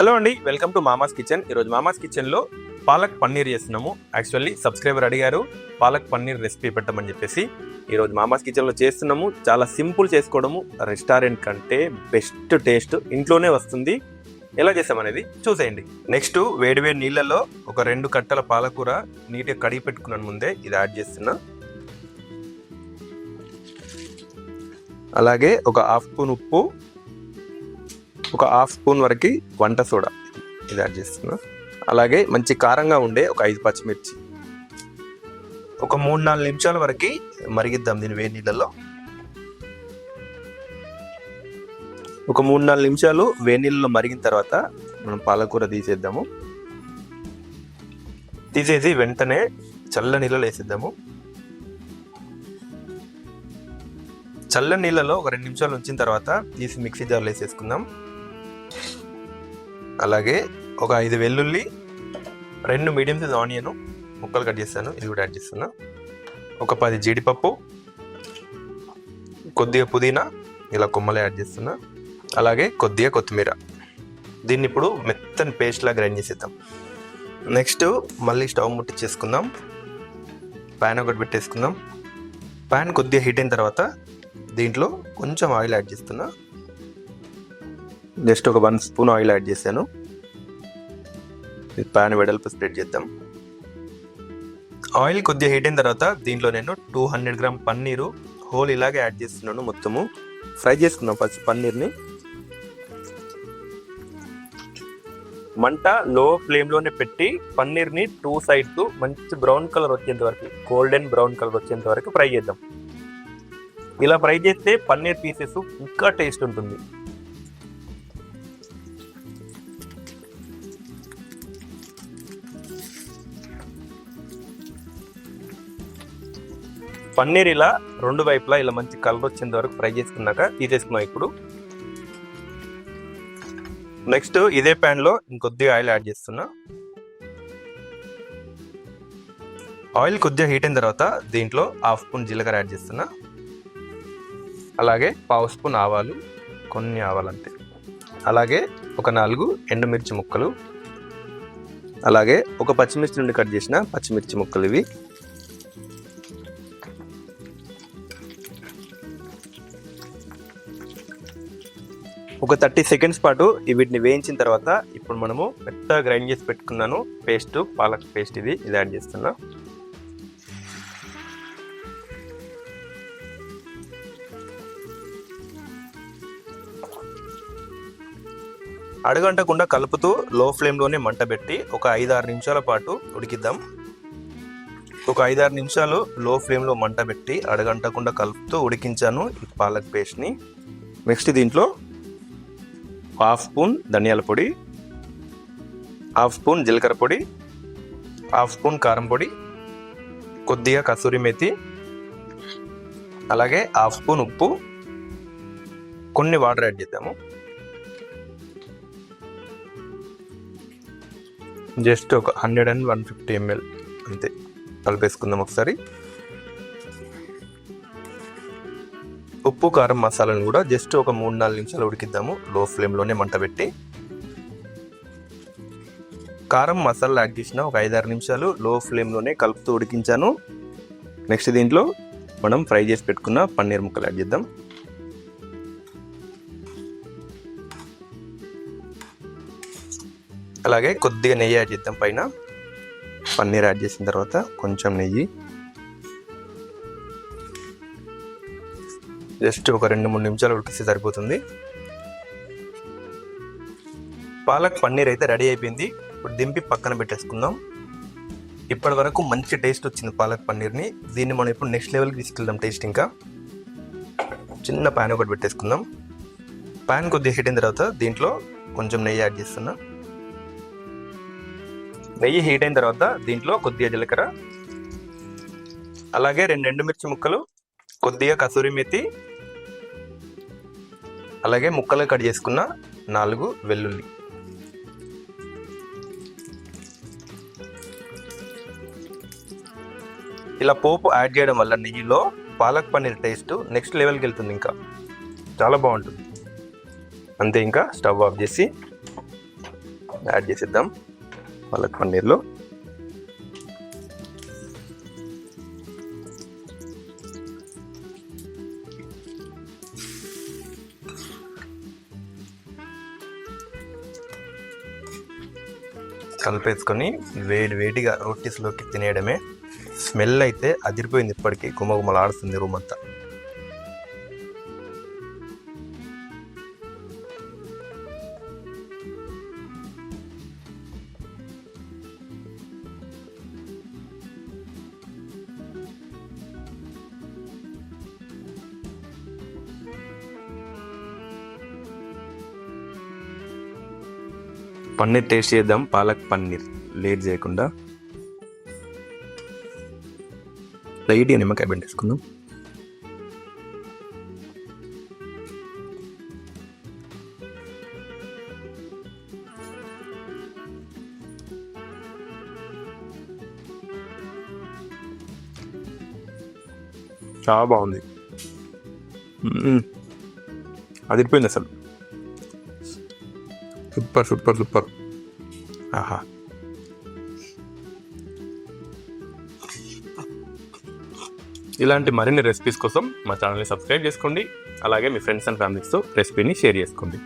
Hello అండి welcome to మామాస్ kitchen. ఈరోజు మామాస్ కిచెన్లో పాలక్ పన్నీర్ చేస్తున్నాము. యాక్చువల్లీ సబ్స్క్రైబర్ అడిగారు పాలక్ పన్నీర్ రెసిపీ పెట్టమని చెప్పేసి. ఈరోజు మామాస్ కిచెన్లో చేస్తున్నాము. చాలా సింపుల్ చేసుకోవడము రెస్టారెంట్ కంటే బెస్ట్ టేస్ట్ ఇంట్లోనే వస్తుంది. ఎలా చేసామనేది చూసేయండి. నెక్స్ట్ వేడివేడి నీళ్ళలో ఒక రెండు కట్టల పాలకూర నీట్గా కడిగి పెట్టుకున్నాను ముందే ఇది యాడ్ చేస్తున్నా. అలాగే ఒక హాఫ్ స్పూన్ ఉప్పు ఒక హాఫ్ స్పూన్ వరకు వంట సోడా ఇది యాడ్ చేస్తున్నా. అలాగే మంచి కారంగా ఉండే ఒక ఐదు పచ్చిమిర్చి. ఒక మూడు నాలుగు నిమిషాల వరకు మరిగిద్దాం దీని వేడి నీళ్ళలో. ఒక మూడు నాలుగు నిమిషాలు వేడి నీళ్ళలో మరిగిన తర్వాత మనం పాలకూర తీసేద్దాము. తీసేసి వెంటనే చల్ల నీళ్ళలో వేసేద్దాము. చల్ల నీళ్ళలో ఒక రెండు నిమిషాలు ఉంచిన తర్వాత తీసి మిక్సీ జార్లో వేసేసుకుందాం. అలాగే ఒక ఐదు వెల్లుల్లి రెండు మీడియం సైజ్ ఆనియన్ ముక్కలు కట్ చేస్తాను. ఇది కూడా యాడ్ చేస్తున్నా. ఒక పది జీడిపప్పు కొద్దిగా పుదీనా ఇలా కొమ్మలు యాడ్ చేస్తున్నా. అలాగే కొద్దిగా కొత్తిమీర. దీన్ని ఇప్పుడు మెత్తని పేస్ట్లా గ్రైండ్ చేసేద్దాం. నెక్స్ట్ మళ్ళీ స్టవ్ ముట్టించేసుకుందాం ప్యాన్ ఒకటి పెట్టేసుకుందాం. ప్యాన్ కొద్దిగా హీట్ అయిన తర్వాత దీంట్లో కొంచెం ఆయిల్ యాడ్ చేస్తున్నా. జస్ట్ ఒక వన్ స్పూన్ ఆయిల్ యాడ్ చేశాను. ప్యాన్ వెడల్పు స్ప్రెడ్ చేద్దాం. ఆయిల్ కొద్దిగా హీట్ అయిన తర్వాత దీంట్లో నేను two hundred gram paneer whole ఇలాగే యాడ్ చేస్తున్నాను మొత్తము. ఫ్రై చేసుకుందాం ఫస్ట్ పన్నీర్ని. మంట లో ఫ్లేమ్లోనే పెట్టి పన్నీర్ని టూ సైడ్స్ మంచి బ్రౌన్ కలర్ వచ్చేంత వరకు గోల్డెన్ బ్రౌన్ కలర్ వచ్చేంత వరకు ఫ్రై చేద్దాం. ఇలా ఫ్రై చేస్తే పన్నీర్ పీసెస్ ఇంకా టేస్ట్ ఉంటుంది. పన్నీర్ ఇలా రెండు వైపులా ఇలా మంచి కలర్ వచ్చేంత వరకు ఫ్రై చేసుకున్నాక తీసేసుకున్నాం ఇప్పుడు. నెక్స్ట్ ఇదే ప్యాన్లో ఇంకొద్దిగా ఆయిల్ యాడ్ చేస్తున్నా. ఆయిల్ కొద్దిగా హీట్ అయిన తర్వాత దీంట్లో హాఫ్ స్పూన్ జీలకర్ర యాడ్ చేస్తున్నా. అలాగే పావు స్పూన్ ఆవాలు కొన్ని ఆవాలు అంతే అలాగే ఒక నాలుగు ఎండుమిర్చి ముక్కలు. అలాగే ఒక పచ్చిమిర్చి నుండి కట్ చేసిన పచ్చిమిర్చి ముక్కలు ఇవి. ఒక థర్టీ సెకండ్స్ పాటు వీటిని వేయించిన తర్వాత ఇప్పుడు మనము మెత్తగా గ్రైండ్ చేసి పెట్టుకున్నాను. పేస్ట్ పాలక్ పేస్ట్ ఇది. ఇది యాడ్ చేస్తున్నా. అడగంటకుండా కలుపుతూ లో ఫ్లేమ్లోనే మంట పెట్టి ఒక ఐదారు నిమిషాల పాటు ఉడికిద్దాం. ఒక ఐదారు నిమిషాలు లో ఫ్లేమ్లో మంట పెట్టి అడగంటకుండా కలుపుతూ ఉడికించాను ఈ పాలక్ పేస్ట్ని. నెక్స్ట్ దీంట్లో హాఫ్ స్పూన్ ధనియాల పొడి హాఫ్ స్పూన్ జీలకర్ర పొడి హాఫ్ స్పూన్ కారం పొడి కొద్దిగా కసూరి మేతి అలాగే హాఫ్ స్పూన్ ఉప్పు కొన్ని వాటర్ యాడ్ చేద్దాము. జస్ట్ ఒక hundred and one fifty ML అంతే. కలిపేసుకుందాం ఒకసారి. ఉప్పు కారం మసాలాను కూడా జస్ట్ ఒక మూడు నాలుగు నిమిషాలు ఉడికిద్దాము. లో ఫ్లేమ్లోనే మంట పెట్టి. కారం మసాలా యాడ్ చేసిన ఒక ఐదారు నిమిషాలు లో ఫ్లేమ్లోనే కలుపుతూ ఉడికించాను. నెక్స్ట్ దీంట్లో మనం ఫ్రై చేసి పెట్టుకున్న పన్నీర్ ముక్కలు యాడ్ చేద్దాం. అలాగే కొద్దిగా నెయ్యి యాడ్ చేద్దాం పైన. పన్నీర్ యాడ్ చేసిన తర్వాత కొంచెం నెయ్యి. జస్ట్ ఒక రెండు మూడు నిమిషాలు ఉడికిస్తే సరిపోతుంది. పాలక్ పన్నీర్ అయితే రెడీ అయిపోయింది. ఇప్పుడు దింపి పక్కన పెట్టేసుకుందాం. ఇప్పటి వరకు మంచి టేస్ట్ వచ్చింది పాలక్ పన్నీర్ని. దీన్ని మనం ఇప్పుడు నెక్స్ట్ లెవెల్కి తీసుకెళ్దాం టేస్ట్ ఇంకా. చిన్న ప్యాన్ ఒకటి పెట్టేసుకుందాం. ప్యాన్ కొద్దిగా హీట్ అయిన తర్వాత దీంట్లో కొంచెం నెయ్యి యాడ్ చేస్తున్నా. నెయ్యి హీట్ అయిన తర్వాత దీంట్లో కొద్దిగా జీలకర్ర. అలాగే రెండు ఎండుమిర్చి ముక్కలు కొద్దిగా కసూరి మెతి అలాగే ముక్కలు కట్ చేసుకున్న నాలుగు వెల్లుల్లి. ఇలా పోపు యాడ్ చేయడం వల్ల నెయ్యిలో పాలక్ పన్నీర్ టేస్ట్ నెక్స్ట్ లెవెల్కి వెళ్తుంది ఇంకా. చాలా బాగుంటుంది. అంతే ఇంకా స్టవ్ ఆఫ్ చేసి యాడ్ చేసేద్దాం పాలక్ పన్నీర్లో. కలిపేసుకొని వేడి వేడిగా రొట్టీస్లోకి తినేయడమే. స్మెల్ అయితే అదిరిపోయింది ఇప్పటికీ. గుమగుమలాడుతుంది రూమ్ అంతా. పన్నీర్ టేస్ట్ చేద్దాం. పాలక్ పన్నీర్. లేట్ చేయకుండా. లైట్గా నిమ్మకాయ పెట్టేసుకుందాం చాలా బాగుంది. అదిరిపోయింది అసలు. సూపర్ సూపర్ సూపర్ ఆహా ఇలాంటి మరిన్ని రెసిపీస్ కోసం మా ఛానల్ని సబ్స్క్రైబ్ చేసుకోండి. అలాగే మీ ఫ్రెండ్స్ అండ్ ఫ్యామిలీస్తో రెసిపీని షేర్ చేసుకోండి.